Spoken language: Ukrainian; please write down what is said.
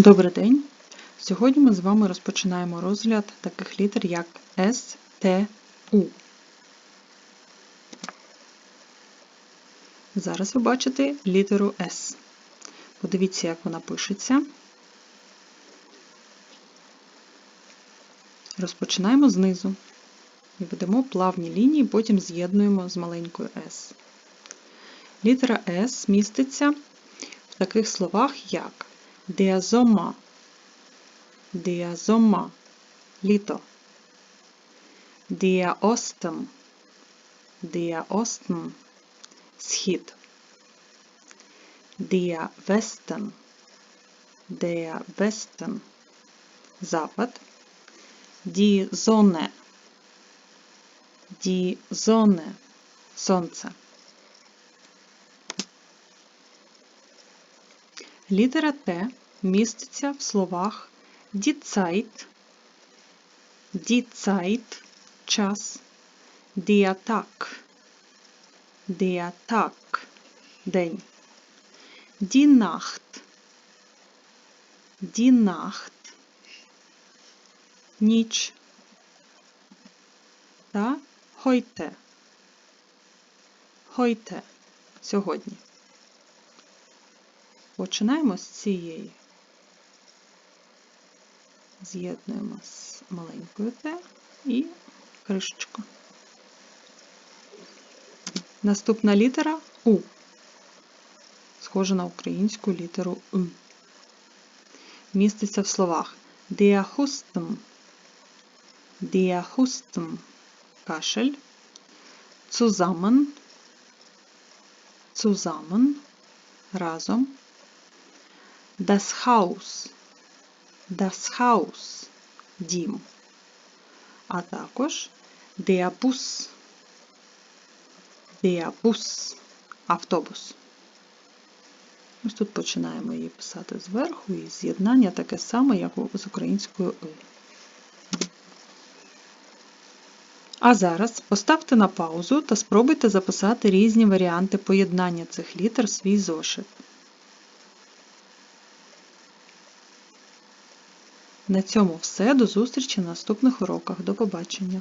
Добрий день! Сьогодні ми з вами розпочинаємо розгляд таких літер, як С, Т, У. Зараз ви бачите літеру С. Подивіться, як вона пишеться. Розпочинаємо знизу і ведемо плавні лінії, потім з'єднуємо з маленькою С. Літера С міститься в таких словах, як Der Sommer, літо. Der Osten, схід. Der Westen, запад. Sonne, die сонце. Літера Т міститься в словах die Zeit – час, der Tag – день, die Nacht – ніч heute, heute – сьогодні. Починаємо з цієї. З'єднуємо з маленькою Т і кришечку. Наступна літера У. Схожа на українську літеру У. Міститься в словах Der Husten – кашель, zusammen, zusammen – разом, Haus, das Haus – дім, а також der Bus, der Bus – автобус. Ось тут починаємо її писати зверху, і з'єднання таке саме, як з українською «и». А зараз поставте на паузу та спробуйте записати різні варіанти поєднання цих літер в свій зошит. На цьому все. До зустрічі на наступних уроках. До побачення!